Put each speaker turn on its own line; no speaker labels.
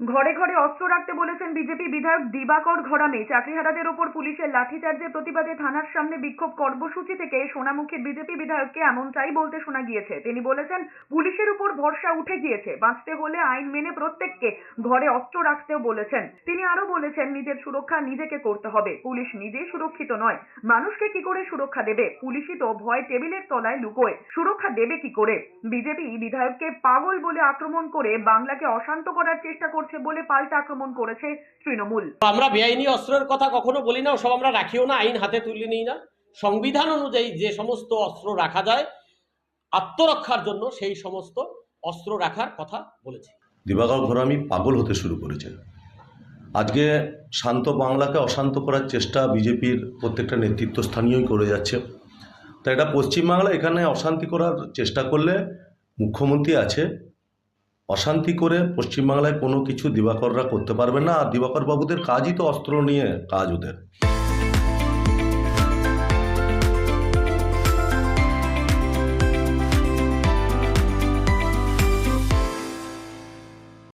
ঘরে ঘরে অস্ত্র রাখতে বলেছেন বিজেপি বিধায়ক দিবাকর ঘরামে। চাকরিহারাদের ওপর পুলিশের লাঠিচার্জের প্রতিবাদে থানার সামনে বিক্ষোভ কর্মসূচি থেকে সোনামুখীর বিজেপি বিধায়ককে এমনটাই বলতে শোনা গিয়েছে। তিনি বলেছেন, পুলিশের উপর ভরসা উঠে গিয়েছে। বাঁচতে হলে আইন মেনে প্রত্যেককে ঘরে অস্ত্র রাখতেও বলেছেন। তিনি আরও বলেছেন, নিজের সুরক্ষা নিজেকে করতে হবে। পুলিশ নিজেই সুরক্ষিত নয়। মানুষকে কি করে সুরক্ষা দেবে? পুলিশই তো ভয় টেবিলের তলায় লুকোয়। সুরক্ষা দেবে কি করে? বিজেপি বিধায়ককে পাগল বলে আক্রমণ করে বাংলাকে অশান্ত করার চেষ্টা করছে বলে পাল্টা আক্রমণ করেছে তৃণমূল।
আমরা বেআইনি অস্ত্রের কথা কখনো বলি না সব আমরা রাখিও না আইন হাতে তুলে নিই না। সংবিধান অনুযায়ী যে সমস্ত অস্ত্র রাখা যায় আত্মরক্ষার জন্য সেই সমস্ত অস্ত্র রাখার কথা বলেছি।
দিবাকর ঘরামি পাগল হতে শুরু করেছে আজকে শান্ত বাংলাকে অশান্ত করার চেষ্টা বিজেপির প্রত্যেকটা নেতৃত্বস্থানীয়ই করে যাচ্ছে। তো এটা পশ্চিমবাংলা এখানে অশান্তি করার চেষ্টা করলে মুখ্যমন্ত্রী আছে অশান্তি করে পশ্চিমবাংলায় কোনো কিছু দিবাকররা করতে পারবে না। আর দিবাকরবাবুদের কাজই তো অস্ত্র নিয়ে কাজ ওদের।